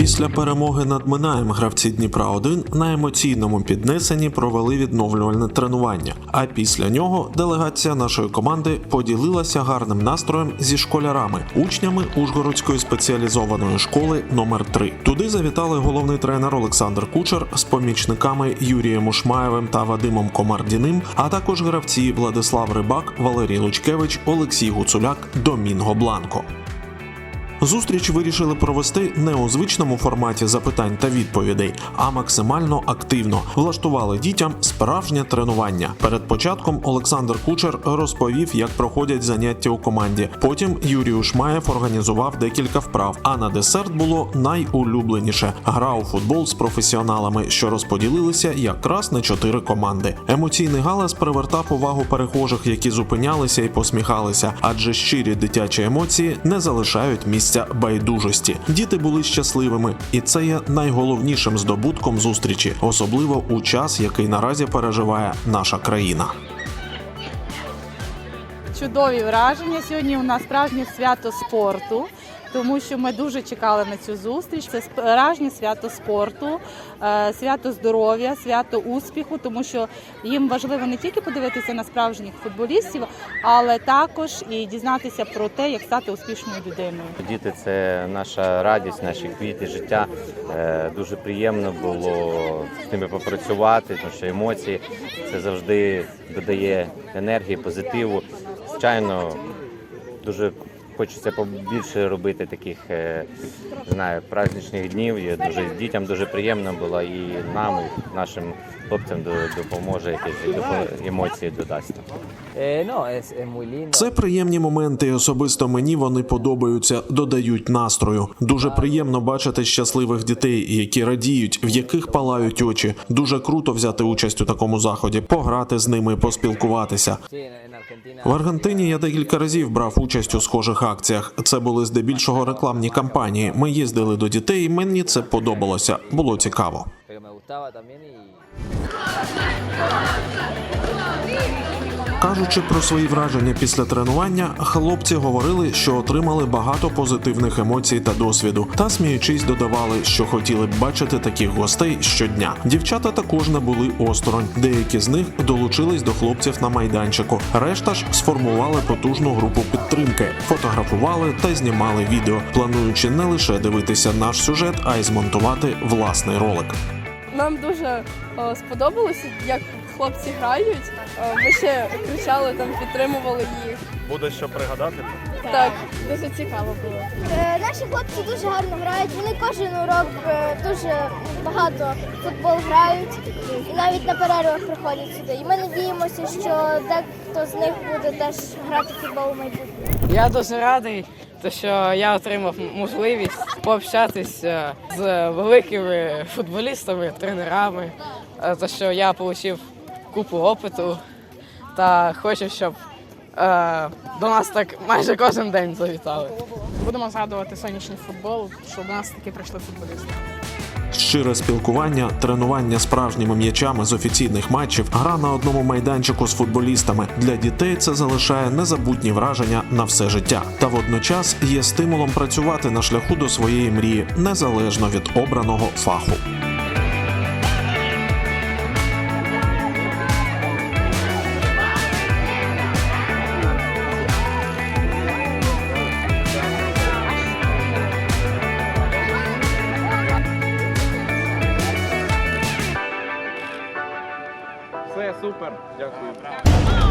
Після перемоги над Минаєм гравці Дніпра 1 на емоційному піднесенні провели відновлювальне тренування. А після нього делегація нашої команди поділилася гарним настроєм зі школярами, учнями Ужгородської спеціалізованої школи номер 3 Туди завітали головний тренер Олександр Кучер з помічниками Юрієм Ушмаєвим та Вадимом Комардіним, а також гравці Владислав Рибак, Валерій Лучкевич, Олексій Гуцуляк, Домінго Бланко. Зустріч вирішили провести не у звичному форматі запитань та відповідей, а максимально активно. Влаштували дітям справжнє тренування. Перед початком Олександр Кучер розповів, як проходять заняття у команді. Потім Юрій Ушмаєв організував декілька вправ. А на десерт було найулюбленіше гра у футбол з професіоналами, що розподілилися якраз на чотири команди. Емоційний галас привертав увагу перехожих, які зупинялися і посміхалися, адже щирі дитячі емоції не залишають місця байдужості. Діти були щасливими, і це є найголовнішим здобутком зустрічі, особливо у час, який наразі переживає наша країна. чудові враження. Сьогодні у нас справжнє свято спорту, тому що ми дуже чекали на цю зустріч. Це справжнє свято спорту, е, свято здоров'я, свято успіху, тому що їм важливо не тільки подивитися на справжніх футболістів, але також і дізнатися про те, як стати успішною людиною. Діти це наша радість, наші квіти життя. Е, Дуже приємно було з ними попрацювати, тому що емоції це завжди додає енергії, позитиву. Звичайно, дуже хочеться побільше робити таких е, знаю, праздничних днів. І дуже дітям дуже приємно було і нам, і нашим хлопцям до- допоможе якісь емоції додасть. Es muy lindo. Це приємні моменти, особисто мені вони подобаються, додають настрою. Дуже приємно бачити щасливих дітей, які радіють, в яких палають очі. Дуже круто взяти участь у такому заході, пограти з ними, поспілкуватися. В Аргентині я декілька разів брав участь у схожих акціях. Це були здебільшого рекламні кампанії. Ми їздили до дітей, і мені це подобалося. Було цікаво. Кажучи про свої враження після тренування, хлопці говорили, що отримали багато позитивних емоцій та досвіду, та сміючись додавали, що хотіли б бачити таких гостей щодня. Дівчата також не були осторонь. Деякі з них долучились до хлопців на майданчику. Решта ж сформували потужну групу підтримки, фотографували та знімали відео, плануючи не лише дивитися наш сюжет, а й змонтувати власний ролик. Нам дуже е, сподобалося, як хлопці грають. Е, Ми ще кричали, там підтримували їх. Буде що пригадати. Так, дуже цікаво було. Е, Наші хлопці дуже гарно грають. Вони кожен урок е, дуже багато в футбол грають і навіть на перервах приходять сюди. І ми надіємося, що дехто з них буде теж грати в футбол у майбутньому. Я дуже радий, то що я отримав можливість пообщатися з великими футболістами, тренерами, за що я отримав купу опиту та хочу, щоб е, до нас так майже кожен день завітали. Будемо згадувати сонячний футбол, щоб до нас таки прийшли футболісти. Щире спілкування, тренування справжніми м'ячами з офіційних матчів, гра на одному майданчику з футболістами для дітей це залишає незабутні враження на все життя, та водночас є стимулом працювати на шляху до своєї мрії незалежно від обраного фаху. Все супер. Дякую.